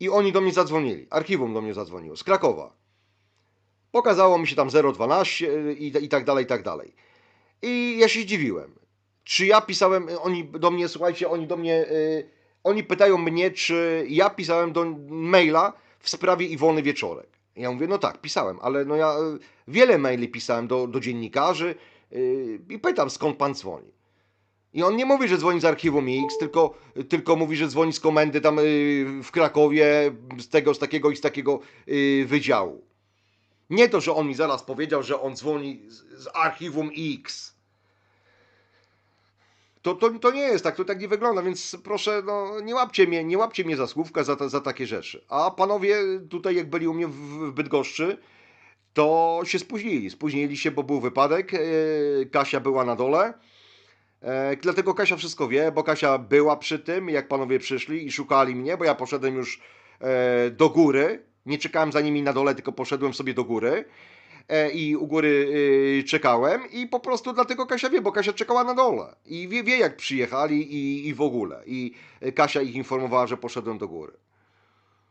I oni do mnie zadzwonili. Archiwum do mnie zadzwoniło z Krakowa. Pokazało mi się tam 012 i, i tak dalej, i tak dalej. I ja się zdziwiłem. Czy ja pisałem, oni do mnie, słuchajcie, oni do mnie, y, oni pytają mnie, czy ja pisałem do maila w sprawie Iwony Wieczorek. Ja mówię, no tak, pisałem, ale no ja y, wiele maili pisałem do, do dziennikarzy y, i pytam, skąd pan dzwoni. I on nie mówi, że dzwoni z archiwum X, tylko, tylko mówi, że dzwoni z komendy tam y, w Krakowie, z tego, z takiego i z takiego y, wydziału. Nie to, że on mi zaraz powiedział, że on dzwoni z, z archiwum X. To, to, to nie jest tak, to tak nie wygląda, więc proszę, no, nie łapcie mnie, nie łapcie mnie za słówka za, za takie rzeczy. A panowie tutaj, jak byli u mnie w, w Bydgoszczy, to się spóźnili. Spóźnili się, bo był wypadek. e, Kasia była na dole. E, dlatego Kasia wszystko wie, bo Kasia była przy tym, jak panowie przyszli i szukali mnie, bo ja poszedłem już e, do góry. Nie czekałem za nimi na dole, tylko poszedłem sobie do góry. E, I u góry e, czekałem i po prostu dlatego Kasia wie, bo Kasia czekała na dole. I wie, wie jak przyjechali i, i w ogóle. I e, Kasia ich informowała, że poszedłem do góry.